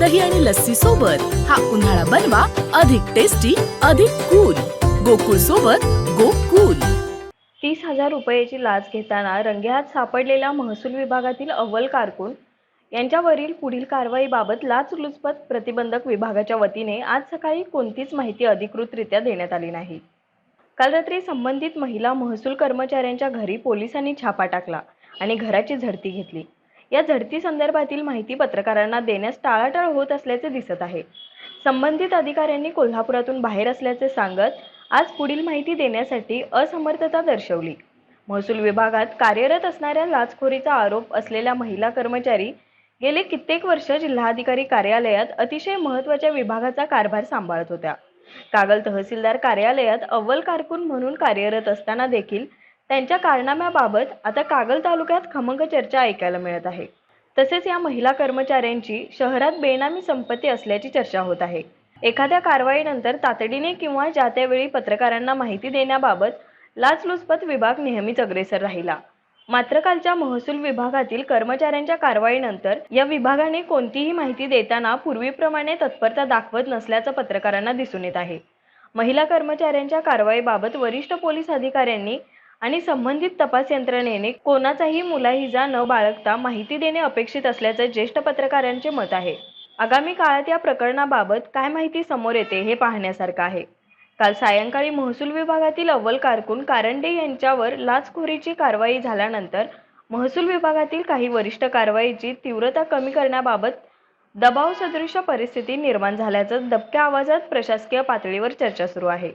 दही आणि लस्सी सोबत हा उन्हाळा बनवा अधिक टेस्टी अधिक कूल गोकुळ सोबत गोकुल. तीस हजार रुपयाची लाच घेताना रंगेहात सापडलेल्या महसूल विभागातील अव्वल कारकून यांच्यावरील पुढील कारवाईबाबत लाचलुचपत प्रतिबंधक विभागाच्या वतीने आज सकाळी कोणतीच माहिती अधिकृतरित्या देण्यात आली नाही. काल रात्री संबंधित महिला महसूल कर्मचाऱ्यांच्या घरी पोलिसांनी छापा टाकला आणि घराची झडती घेतली. या झडती संदर्भातील माहिती पत्रकारांना देण्यास टाळाटाळ होत असल्याचे दिसत आहे. संबंधित अधिकाऱ्यांनी कोल्हापुरातून बाहेर असल्याचे सांगत आज पुढील माहिती देण्यासाठी असमर्थता दर्शवली. महसूल विभागात कार्यरत असणाऱ्या लाचखोरीचा आरोप असलेल्या महिला कर्मचारी गेले कित्येक वर्ष जिल्हाधिकारी कार्यालयात अतिशय महत्त्वाच्या विभागाचा कारभार सांभाळत होत्या. कागल तहसीलदार कार्यालयात अव्वल कारकून म्हणून कार्यरत असताना देखील त्यांच्या कारनाम्याबाबत आता कागल तालुक्यात खमंग चर्चा ऐकायला मिळत आहे. तसेच या महिला कर्मचाऱ्यांची शहरात बेनामी संपत्ती असल्याची चर्चा होत आहे. एखाद्या कारवाईनंतर तातडीने किंवा ज्या त्यावेळी पत्रकारांना माहिती देण्याबाबत लाचलुचपत विभाग नेहमीच अग्रेसर राहिला. मात्र कालच्या महसूल विभागातील कर्मचाऱ्यांच्या कारवाईनंतर या विभागाने कोणतीही माहिती देताना पूर्वीप्रमाणे तत्परता दाखवत नसल्याचं पत्रकारांना दिसून येत आहे. महिला कर्मचाऱ्यांच्या कारवाईबाबत वरिष्ठ पोलीस अधिकाऱ्यांनी आणि संबंधित तपास यंत्रणेने कोणाचाही मुलाहिजा न बाळगता माहिती देणे अपेक्षित असल्याचं ज्येष्ठ पत्रकारांचे मत आहे. आगामी काळात या प्रकरणाबाबत काय माहिती समोर येते हे पाहण्यासारखं आहे. काल सायंकाळी महसूल विभागातील अव्वल कारकून कारंडे यांच्यावर लाचखोरीची कारवाई झाल्यानंतर महसूल विभागातील काही वरिष्ठ कारवाईची तीव्रता कमी करण्याबाबत दबाव सदृश परिस्थिती निर्माण झाल्याचं दबक्या आवाजात प्रशासकीय पातळीवर चर्चा सुरू आहे.